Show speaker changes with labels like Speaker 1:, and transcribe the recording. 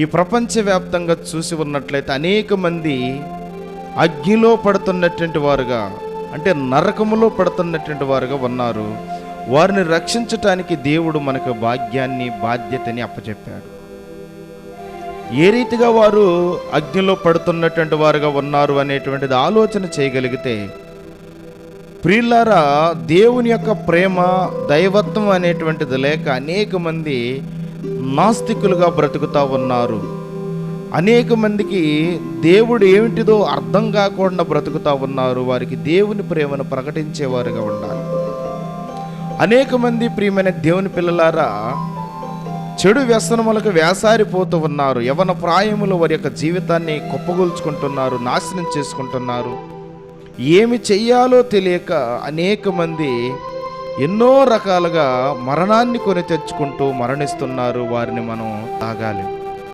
Speaker 1: ఈ ప్రపంచవ్యాప్తంగా చూసి ఉన్నట్లయితే అనేక మంది అగ్నిలో పడుతున్నటువంటి వారుగా అంటే నరకములో పడుతున్నటువంటి వారుగా ఉన్నారు. వారిని రక్షించటానికి దేవుడు మనకు భాగ్యాన్ని బాధ్యతని అప్పచెప్పాడు. ఏ రీతిగా వారు అగ్నిలో పడుతున్నటువంటి వారుగా ఉన్నారు అనేటువంటిది ఆలోచన చేయగలిగితే ప్రియులారా దేవుని యొక్క ప్రేమ దైవత్వం అనేటువంటిది లేక అనేక మంది నాస్తికులుగా బ్రతుకుతా ఉన్నారు. అనేక మందికి దేవుడు ఏమిటిదో అర్థం కాకుండా బ్రతుకుతా ఉన్నారు. వారికి దేవుని ప్రేమను ప్రకటించేవారుగా ఉండాలి. అనేక మంది ప్రియమైన దేవుని పిల్లలారా చెడు వ్యసనములకు వేసారిపోతూ ఉన్నారు. యవన ప్రాయములు వారి యొక్క జీవితాన్ని కుప్పగొల్చుకుంటున్నారు నాశనం చేసుకుంటున్నారు. ఏమి చెయ్యాలో తెలియక అనేక మంది ఎన్నో రకాలుగా మరణాన్ని కొని తెచ్చుకుంటూ మరణిస్తున్నారు వారిని మనం తాగాలి.